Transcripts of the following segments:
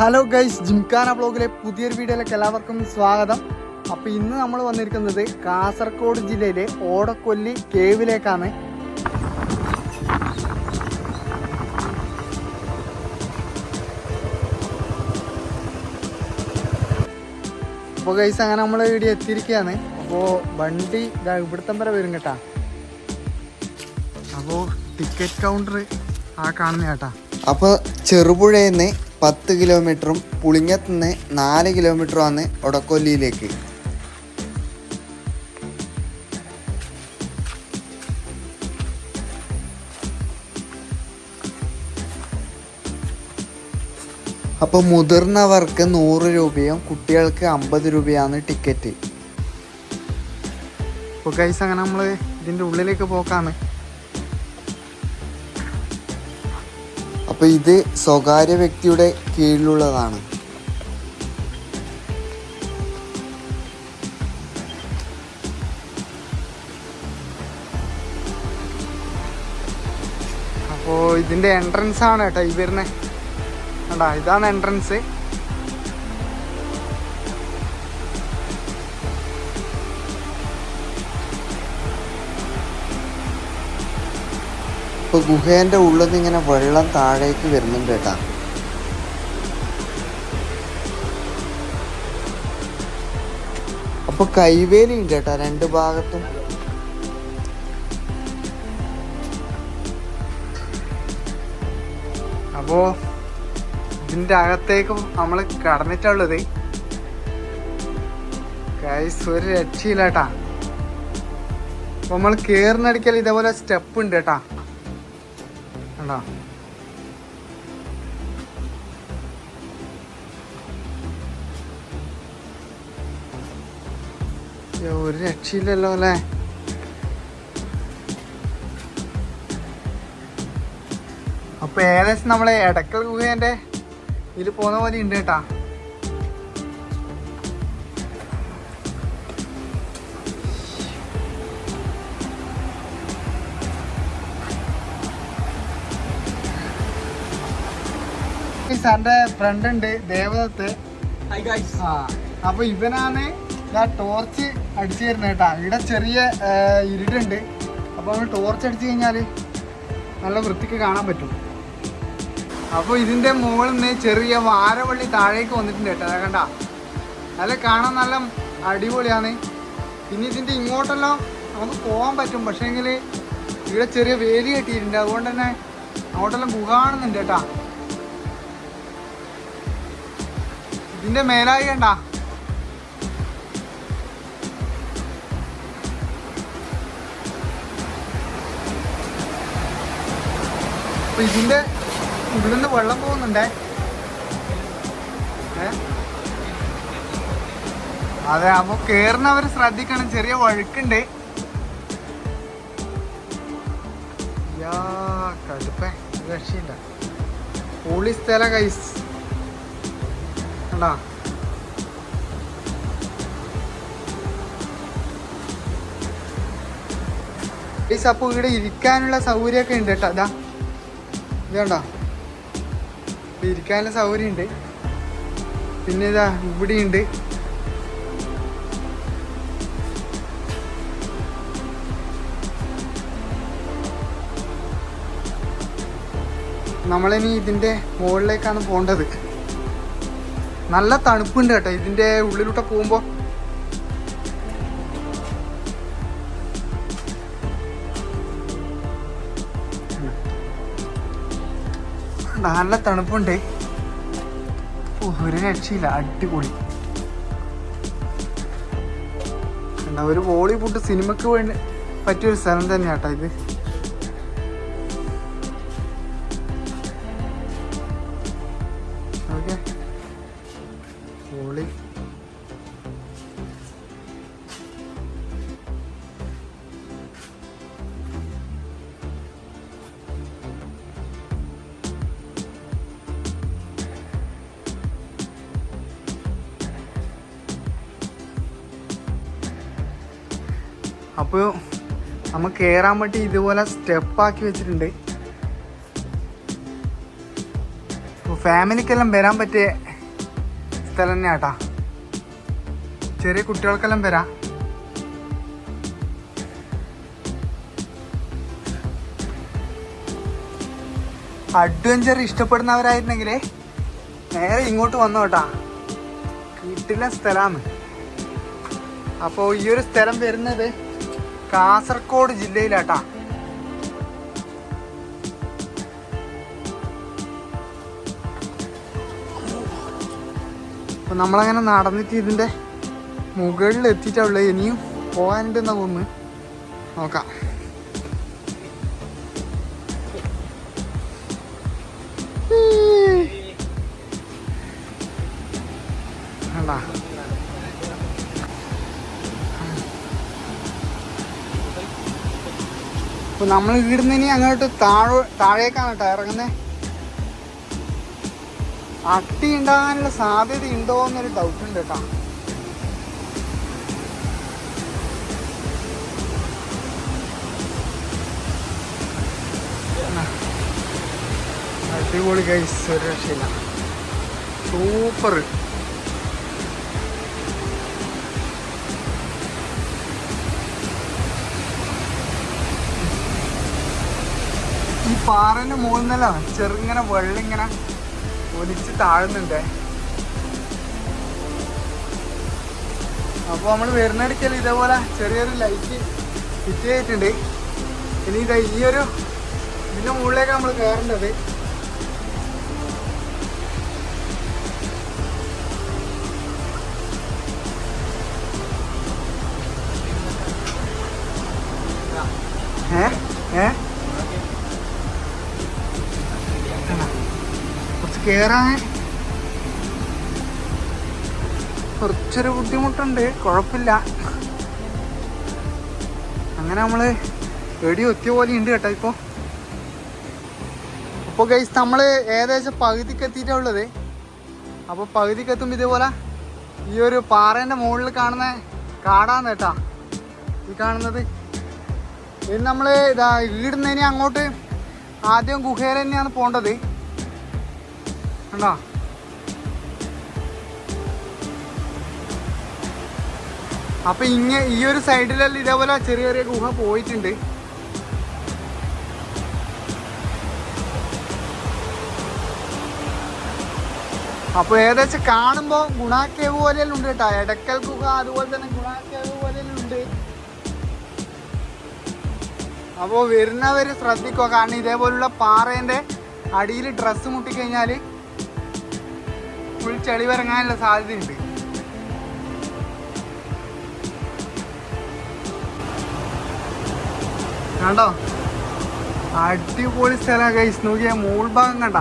Hello guys gymkhana ബ്ലോഗിലെ പുതിയൊരു വീഡിയോയിലേക്ക് എല്ലാവർക്കും സ്വാഗതം. അപ്പോൾ ഇന്ന് നമ്മൾ വന്നിരിക്കുന്നത് കാസർഗോഡ് ജില്ലയിലെ ഓടക്കൊല്ലി കേവിലേക്കാണ്. അപ്പോൾ ഗൈസ് അങ്ങനെ നമ്മൾ ഇവിടെ എത്തിയിരിക്കുകയാണ്. അപ്പോൾ വണ്ടി ഇവിടുത്തെ വരെ വരും കേട്ടാ. അപ്പോൾ ടിക്കറ്റ് കൗണ്ടർ ആ കാണുന്ന കേട്ടാ. അപ്പോൾ ചെറുപുഴയിൽ നിന്ന് പത്ത് കിലോമീറ്ററും പുളിങ്ങത്ത് നിന്ന് നാല് കിലോമീറ്ററുമാണ് ഒടക്കൊല്ലിയിലേക്ക്. അപ്പോൾ മുതിർന്നവർക്ക് നൂറ് രൂപയും കുട്ടികൾക്ക് അമ്പത് രൂപയാണ് ടിക്കറ്റ്. അപ്പോൾ കൈസ് അങ്ങനെ നമ്മൾ ഇതിന്റെ ഉള്ളിലേക്ക് പോക്കാണ്. അപ്പോൾ ഇത് സ്വകാര്യ വ്യക്തിയുടെ കീഴിലുള്ളതാണ്. അപ്പോൾ ഇതിന്റെ എൻട്രൻസ് ആണ് കേട്ടോ ഈ വരുന്നത് കണ്ടാ? ഇതാണ് എൻട്രൻസ് ഇപ്പോൾ ഗുഹേന്റെ ഉള്ളിൽ നിന്ന് ഇങ്ങനെ വെള്ളം താഴേക്ക് വരുന്നുണ്ട് കേട്ടാ. അപ്പോൾ കൈവേലി ഉണ്ട് കേട്ടാ രണ്ട് ഭാഗത്തും. അപ്പോൾ ഇതിന്റെ അകത്തേക്ക് നമ്മൾ കടന്നിട്ടുള്ളത്. ഗൈസ് ഒരു രക്ഷയില്ല കേട്ടാ. അപ്പോൾ നമ്മൾ കയറുന്നടിക്കൽ ഇതേപോലെ സ്റ്റെപ്പ് ഉണ്ട് കേട്ടാ. കണ്ടോ ഒരു രക്ഷയില്ലല്ലോ അല്ലേ? അപ്പൊ ഏകദേശം നമ്മളെ എടക്കൽ ഗുഹേന്റെ ഇതിൽ പോകുന്ന പോലെ ഉണ്ട് കേട്ടാ. സാറിന്റെ ഫ്രണ്ട് ഉണ്ട് ദേവദത്ത്. ആ അപ്പൊ ഇവനാണ് ഞാൻ ടോർച്ച് അടിച്ചു തരുന്നത് കേട്ടാ. ഇവിടെ ചെറിയ ഇരുടുണ്ട് ഇരുട്ടുണ്ട്. അപ്പൊ നമ്മൾ ടോർച്ച് അടിച്ചു കഴിഞ്ഞാൽ നല്ല വൃത്തിക്ക് കാണാൻ പറ്റും. അപ്പോൾ ഇതിന്റെ മുകളിൽ നിന്ന് ചെറിയ വാരവള്ളി താഴേക്ക് വന്നിട്ടുണ്ട് കേട്ടോ. അതാ കണ്ട. നല്ല കാണാൻ നല്ല അടിപൊളിയാണ്. പിന്നെ ഇതിന്റെ ഇങ്ങോട്ടെല്ലാം നമുക്ക് പോകാൻ പറ്റും. പക്ഷേങ്കിൽ ഇവിടെ ചെറിയ വേലി കെട്ടിയിട്ടുണ്ട്. അതുകൊണ്ട് തന്നെ അങ്ങോട്ടെല്ലാം ഗുഹ കാണുന്നുണ്ട് കേട്ടാ. ഇതിന്റെ മേലായി കണ്ട. ഇതിന്റെ നിന്ന് വെള്ളം പോകുന്നുണ്ടേ? അതെ അപ്പൊ കേറുന്നവര് ശ്രദ്ധിക്കണം. ചെറിയ വഴുക്കുണ്ട്. യാ കടുപ്പേ. രക്ഷയില്ല. പൊളി സ്ഥല കൈസ് കണ്ടാ? ഗൈസ് അപ്പൊ ഇവിടെ ഇരിക്കാനുള്ള സൗകര്യമൊക്കെ ഉണ്ട് കേട്ടോ. അതാ ഇതുണ്ടോ ഇത് ഇരിക്കാനുള്ള സൗകര്യം ഉണ്ട് പിന്നെ ഇതാ ഇവിടെയുണ്ട് നമ്മളിനി ഇതിന്റെ മുകളിലേക്കാണ് പോകേണ്ടത്. നല്ല തണുപ്പുണ്ട് കേട്ടോ. ഇതിന്റെ ഉള്ളിലൂടെ പോകുമ്പോ നല്ല തണുപ്പുണ്ട്. ഒരു രക്ഷയില്ല. അടിപൊളി. ഒരു ബോളിവുഡ് സിനിമക്ക് വേണ്ടി പറ്റിയൊരു സ്ഥലം തന്നെയാട്ടോ ഇത്. നമുക്ക് കയറാൻ വേണ്ടി ഇതുപോലെ സ്റ്റെപ്പാക്കി വെച്ചിട്ടുണ്ട്. ഫാമിലിക്കെല്ലാം വരാൻ പറ്റിയ സ്ഥലം തന്നെയാട്ടാ ചെറിയ കുട്ടികൾക്കെല്ലാം വരാം. അഡ്വഞ്ചർ ഇഷ്ടപ്പെടുന്നവരായിരുന്നെങ്കിലേ നേരെ ഇങ്ങോട്ട് വന്നു കേട്ടാ കിട്ടില്ല സ്ഥലമാണ് അപ്പോൾ ഈ ഒരു സ്ഥലം വരുന്നത് കാസർഗോഡ് ജില്ലയിലാട്ടാ. അപ്പൊ നമ്മളങ്ങനെ നടന്നിട്ട് ഇതിന്റെ മുകളിൽ എത്തിയിട്ടുള്ളത് ഇനിയും പോകാനുണ്ടെന്നാ തോന്നുന്നു. നോക്കാം. അപ്പൊ നമ്മൾ ഇവിടുന്ന് ഇനി അങ്ങോട്ട് താഴെ താഴേക്കാണ് കേട്ടോ ഇറങ്ങുന്നത് അട്ടി ഉണ്ടാകാനുള്ള സാധ്യത ഉണ്ടോ എന്നൊരു ഡൗട്ട് ഉണ്ട് കേട്ടോ. അടിപൊളി കൈസ് ഒരു രക്ഷയില്ല. സൂപ്പർ പാറന്റെ മൂന്നല്ല ചെറുങ്ങനെ വെള്ളം ഇങ്ങനെ ഒലിച്ച് താഴുന്നുണ്ട്. അപ്പോൾ നമ്മൾ വരുന്നിടയ്ക്കൽ ഇതേപോലെ ചെറിയൊരു ലൈറ്റ് ഫിറ്റ് ചെയ്തിട്ടുണ്ട്. ഇനി ഇതാ ഈ ഒരു ഇതിന്റെ മുകളിലേക്ക് നമ്മൾ കയറേണ്ടത് ഏ? കേറാൻ. കുറച്ചൊരു ബുദ്ധിമുട്ടുണ്ട്. കുഴപ്പമില്ല. അങ്ങനെ നമ്മൾ എടി ഒത്തിയ പോലെ ഉണ്ട് കേട്ടോ ഇപ്പോൾ അപ്പോൾ ഗൈസ് നമ്മൾ ഏകദേശം പകുതിക്ക് എത്തിയിട്ടുള്ളത് അപ്പോൾ പകുതിക്ക് എത്തുമ്പോൾ ഇതേപോലെ ഈ ഒരു പാറേന്റെ മുകളിൽ കാണുന്ന കാടാന്ന് കേട്ടാ. ഈ കാണുന്നത്. പിന്നെ നമ്മൾ ഇതാ ഈടുന്നതിന് അങ്ങോട്ട് ആദ്യം ഗുഹയിൽ തന്നെയാണ് കണ്ടോ? അപ്പൊ ഇങ്ങ ഈ ഒരു സൈഡിലെല്ലാം ഇതേപോലെ ചെറിയ ചെറിയ ഗുഹ പോയിട്ടുണ്ട്. അപ്പൊ ഏകദേശം കാണുമ്പോ ഗുണാക്കേവ് പോലെയെല്ലാം ഉണ്ട് കേട്ടോ. എടക്കൽ ഗുഹ അതുപോലെ തന്നെ ഗുണാക്കേവ് പോലെയെല്ലാം ഉണ്ട്. അപ്പോൾ വരുന്നവർ ശ്രദ്ധിക്കുക കാരണം ഇതേപോലുള്ള പാറേന്റെ അടിയിൽ ഡ്രസ്സ് മുട്ടിക്കഴിഞ്ഞാൽ ഫുൾ ചെളി വരങ്ങാനുള്ള സാധ്യതയുണ്ട്. കണ്ടോ? അടിപൊളി സ്ഥലം കഴിച്ച് നോക്കിയ മൂൾ ഭാഗം കണ്ട?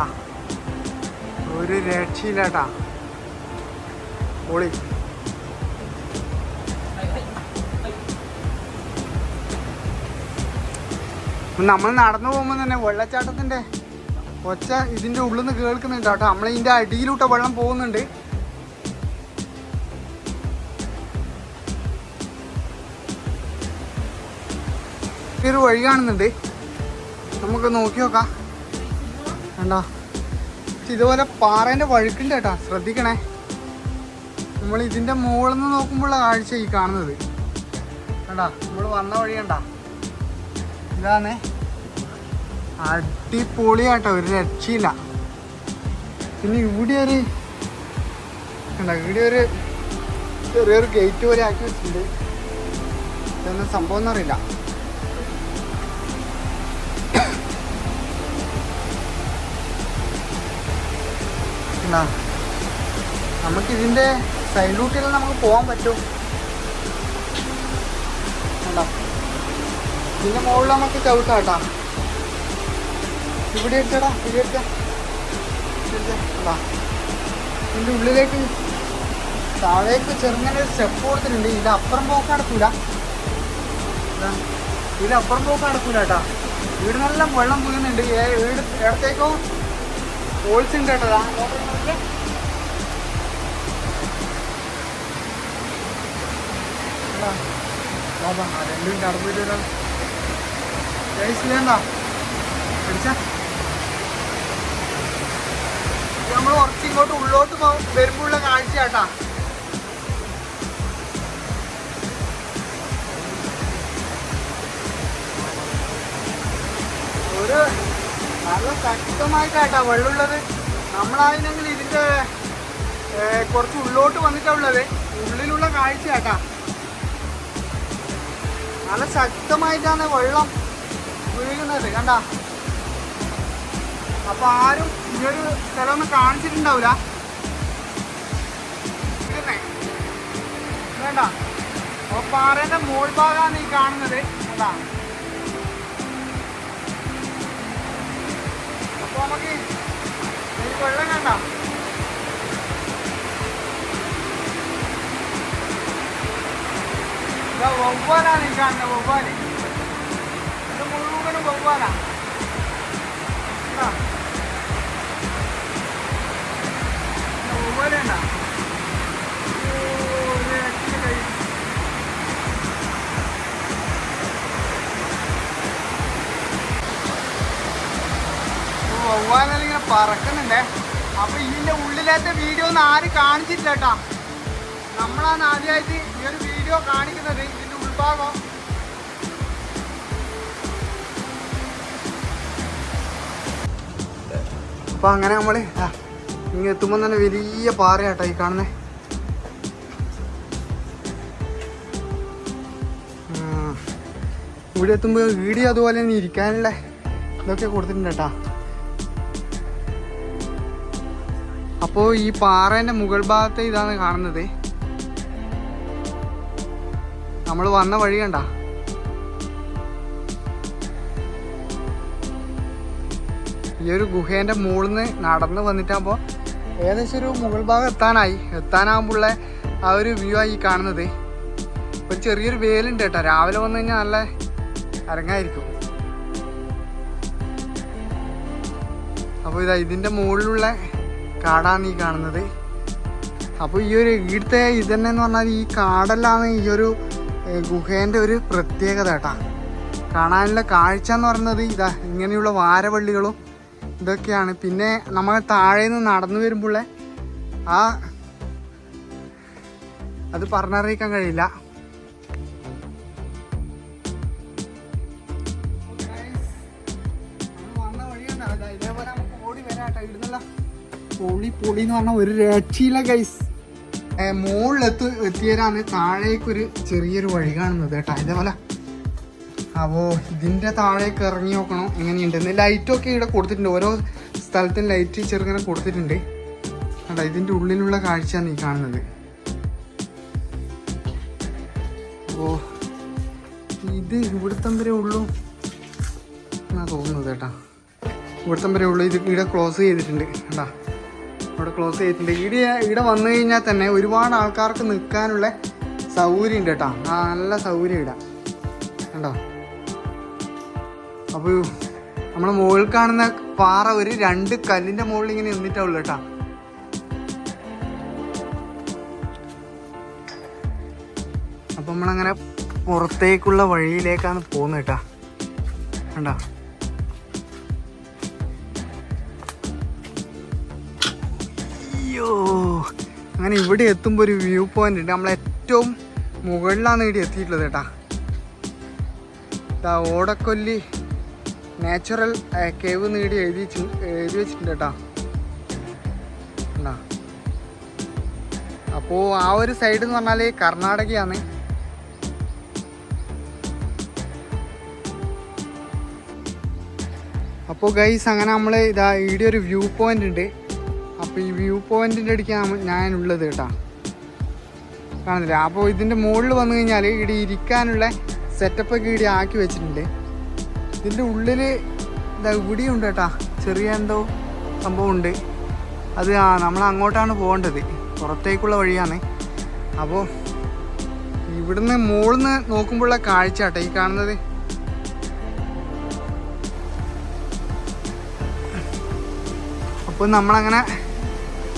ഒരു രക്ഷയില്ലാട്ടാ. പൊളി. നമ്മൾ നടന്നു പോകുമ്പോൾ തന്നെ വെള്ളച്ചാട്ടത്തിന്റെ ഒച്ച ഇതിന്റെ ഉള്ളിൽ നിന്ന് കേൾക്കുന്നുണ്ട് കേട്ടോ. നമ്മൾ ഇതിന്റെ അടിയിലൂട്ട വെള്ളം പോകുന്നുണ്ട്. ഒരു വഴി കാണുന്നുണ്ട്. നമുക്ക് നോക്കി നോക്കാം. കണ്ടോ? ഇതുപോലെ പാറേന്റെ വഴുക്കുണ്ട് കേട്ടോ. ശ്രദ്ധിക്കണേ. നമ്മൾ ഇതിന്റെ മുകളിൽ നിന്ന് നോക്കുമ്പോഴുള്ള കാഴ്ച ഈ കാണുന്നത്. കണ്ടാ? നമ്മൾ വന്ന വഴി കണ്ടാ? ഇതാണ്. അടിപൊളിയാട്ടോ ഒരു രക്ഷയില്ല. പിന്നെ ഇവിടെ ഒരു ഇവിടെ ഒരു ചെറിയൊരു ഗേറ്റ് പോലെ ആക്കി വെച്ചിട്ടുണ്ട്. ഇതെന്താ സംഭവം എന്നറിയില്ല. നമുക്ക് ഇതിന്റെ സൈഡ് റൂട്ടിൽ നമുക്ക് പോകാൻ പറ്റും. ഇതിന്റെ മുകളിൽ നമുക്ക് ചവിട്ടാട്ടാ ഇവിടെ എടുത്തടാ ഇവിടെ എടുത്ത ഇതിന്റെ ഉള്ളിലേക്ക് താഴേക്ക് ചെറുങ്ങനെ ഒരു സ്റ്റെപ്പ് കൊടുത്തിട്ടുണ്ട്. ഇത് അപ്പുറം പോക്ക് നടക്കൂല. ഇതിന്റെ ഇത് അപ്പുറം പോക്ക് നടക്കൂല കേട്ടാ. വീട് നല്ല വെള്ളം വീട് ഇടത്തേക്കോ? ഹോൾസ് ഉണ്ട് കേട്ടോ ദാ, അങ്ങോട്ടും ഇങ്ങോട്ടും. ഇതാ, ദാ, ദാ, ആ രണ്ടും കടന്നിട്ട് വരാം. വേണ്ട പിടിച്ച. നമ്മൾ കുറച്ച് ഇങ്ങോട്ട് ഉള്ളോട്ട് വരുമ്പോഴുള്ള കാഴ്ച കേട്ടാ ഒരു നല്ല ശക്തമായിട്ടാട്ടാ വെള്ളമുള്ളത്. നമ്മളായിരുന്നെങ്കിൽ ഇതിന്റെ കുറച്ച് ഉള്ളോട്ട് വന്നിട്ടുള്ളത് ഉള്ളിലുള്ള കാഴ്ചയാട്ടാ. നല്ല ശക്തമായിട്ടാണ് വെള്ളം വീഴുന്നത് കണ്ട? അപ്പൊ ആരും ഈ ഒരു സ്ഥലം ഒന്നും കാണിച്ചിട്ടുണ്ടാവില്ല. വേണ്ട. അപ്പൊ പാറേന്റെ മോൾ ഭാഗമാണ് ഈ കാണുന്നത്. അതാ അപ്പൊ നമുക്ക് വെള്ളം കണ്ട? വവ്വാലാണ് ഈ കാണുന്നത് വവ്വാൽ. ഇത് മുഴുവനും വവ്വാലാ ഇങ്ങനെ പറക്കുന്നുണ്ടേ. അപ്പൊ ഇതിന്റെ ഉള്ളിലത്തെ വീഡിയോ ഒന്നും ആരും കാണിച്ചിട്ടില്ല കേട്ടാ. നമ്മളാണ് ആദ്യമായിട്ട് ഈ ഒരു വീഡിയോ കാണിക്കുന്നത് ഇതിന്റെ ഉൾഭാഗം. അപ്പൊ അങ്ങനെ നമ്മൾ ആ, എത്തുമ്പോൾ തന്നെ വലിയ പാറയാട്ടോ ഈ കാണുന്നേ. ഇവിടെ എത്തുമ്പോൾ ഈടി അതുപോലെ തന്നെ ഇരിക്കാനുള്ള ഇതൊക്കെ കൊടുത്തിട്ടുണ്ട് കേട്ടാ. അപ്പോ ഈ പാറേന്റെ മുകൾ ഭാഗത്തെ ഇതാണ് കാണുന്നത്. നമ്മൾ വന്ന വഴി കണ്ട. ഈ ഒരു ഗുഹേന്റെ മുകളിൽ നിന്ന് നടന്ന് വന്നിട്ടാകുമ്പോ ഏകദേശം ഒരു മുകൾ ഭാഗം എത്താനായി. എത്താനാകുമ്പോഴുള്ള ആ ഒരു വ്യൂ ആയി കാണുന്നത്. ഒരു ചെറിയൊരു വേലുണ്ട് കേട്ടോ. രാവിലെ വന്നു കഴിഞ്ഞാൽ നല്ല അരങ്ങായിരിക്കും. അപ്പോൾ ഇതാ ഇതിന്റെ മുകളിലുള്ള കാടാണ് ഈ കാണുന്നത്. അപ്പോൾ ഈ ഒരു ഇവിടുത്തെ ഇതന്നെ എന്ന് പറഞ്ഞാൽ ഈ കാടെല്ലാം ഈ ഒരു ഗുഹേന്റെ ഒരു പ്രത്യേകത കേട്ടാ. കാണാനുള്ള കാഴ്ച എന്ന് പറയുന്നത് ഇതാ ഇങ്ങനെയുള്ള വാരവള്ളികളും ഇതൊക്കെയാണ്. പിന്നെ നമ്മൾ താഴെ നിന്ന് നടന്നു വരുമ്പോഴേ ആ അത് പറഞ്ഞറിയിക്കാൻ കഴിയില്ല. പൊളി പൊളി എന്ന് പറഞ്ഞാൽ ഒരു രക്ഷയില്ല ഗൈസ് മുകളിലെത്തു എത്തിയതാണ് താഴേക്കൊരു ചെറിയൊരു വഴി കാണുന്നത് കേട്ടോ. ഇതേപോലെ അപ്പോ ഇതിന്റെ താഴേക്ക് ഇറങ്ങി നോക്കണം? എങ്ങനെയുണ്ടെന്ന് ലൈറ്റൊക്കെ ഇവിടെ കൊടുത്തിട്ടുണ്ട്. ഓരോ സ്ഥലത്തും ലൈറ്റ് ചെറുങ്ങനെ കൊടുത്തിട്ടുണ്ട്. അല്ല ഇതിന്റെ ഉള്ളിലുള്ള കാഴ്ചയാണ് ഈ കാണുന്നത്. ഓ ഇത് ഇവിടുത്തെ വരെ ഉള്ളൂ എന്നാ തോന്നുന്നത് കേട്ടാ. ഇവിടുത്തെ വരെ ഉള്ളൂ. ഇത് ഇവിടെ ക്ലോസ് ചെയ്തിട്ടുണ്ട് കേട്ടാ ഇവിടെ ക്ലോസ് ചെയ്തിട്ടുണ്ട്. ഇവിടെ ഇവിടെ വന്നു കഴിഞ്ഞാൽ തന്നെ ഒരുപാട് ആൾക്കാർക്ക് നിൽക്കാനുള്ള സൗകര്യം ഉണ്ട് കേട്ടോ നല്ല സൗകര്യം ഇടാം കണ്ടോ? അപ്പോൾ നമ്മളെ മുകളിൽ കാണുന്ന പാറ ഒരു രണ്ട് കല്ലിന്റെ മുകളിൽ ഇങ്ങനെ നിന്നിട്ടേ ഉള്ളൂ കേട്ടാ. അപ്പൊ നമ്മളങ്ങനെ പുറത്തേക്കുള്ള വഴിയിലേക്കാണ് പോകുന്നത് കേട്ടാ. കണ്ടോ? അയ്യോ. അങ്ങനെ ഇവിടെ എത്തുമ്പോൾ ഒരു വ്യൂ പോയിന്റ് ഉണ്ട്. നമ്മൾ ഏറ്റവും മുകളിലാണ് ഇവിടെ എത്തിയിട്ടുള്ളത് കേട്ടാ. ഓടക്കൊല്ലി നാച്ചുറൽ കേവ് നേടി എഴുതി എഴുതി വെച്ചിട്ടുണ്ട് കേട്ടാ. അപ്പോൾ ആ ഒരു സൈഡ് എന്ന് പറഞ്ഞാൽ കർണാടകയാണ്. അപ്പോൾ ഗൈസ് അങ്ങനെ നമ്മൾ ഇതാ ഇവിടെ ഒരു വ്യൂ പോയിന്റ് ഉണ്ട്. അപ്പോൾ ഈ വ്യൂ പോയിന്റിന്റെ ഞാൻ ഉള്ളത് കേട്ടാ. കാണുന്നില്ല? അപ്പോൾ ഇതിന്റെ മുകളിൽ വന്നു കഴിഞ്ഞാൽ ഇവിടെ ഇരിക്കാനുള്ള സെറ്റപ്പ് ഒക്കെ ഇവിടെ ആക്കി വെച്ചിട്ടുണ്ട്. ഇതിന്റെ ഉള്ളിൽ ഇതാ ഇവിടെയും ഉണ്ട് കേട്ടാ. ചെറിയ എന്തോ സംഭവം ഉണ്ട് അത് ആ നമ്മൾ അങ്ങോട്ടാണ് പോകേണ്ടത്. പുറത്തേക്കുള്ള വഴിയാണ്. അപ്പോൾ ഇവിടുന്ന് മുകളിൽ നിന്ന് നോക്കുമ്പോഴുള്ള കാഴ്ച കേട്ടോ ഈ കാണുന്നത്. അപ്പോൾ നമ്മളങ്ങനെ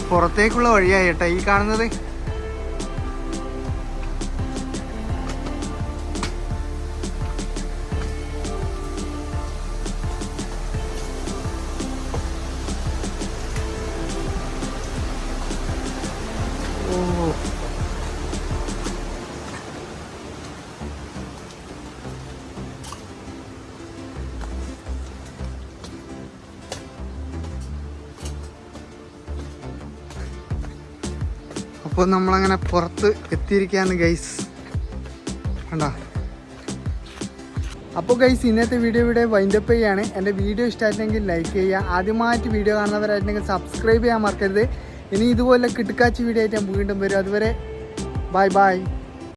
പുറത്തേക്കുള്ള വഴിയായി കേട്ടോ ഈ കാണുന്നത്. അപ്പോൾ നമ്മളങ്ങനെ പുറത്ത് എത്തിയിരിക്കുകയാണ് ഗൈസ് കണ്ടോ? അപ്പോൾ ഗൈസ് ഇന്നത്തെ വീഡിയോ ഇവിടെ വൈൻഡപ്പ് ചെയ്യുകയാണ്. എന്റെ വീഡിയോ ഇഷ്ടമായിട്ടെങ്കിൽ ലൈക്ക് ചെയ്യുക. ആദ്യമായിട്ട് വീഡിയോ കാണുന്നവരായിട്ടുണ്ടെങ്കിൽ സബ്സ്ക്രൈബ് ചെയ്യാൻ മറക്കരുത്. ഇനി ഇതുപോലെ കിട്ടുക്കാച്ചി വീഡിയോ ആയിട്ട് ഞാൻ വീണ്ടും വരും. അതുവരെ ബൈ ബൈ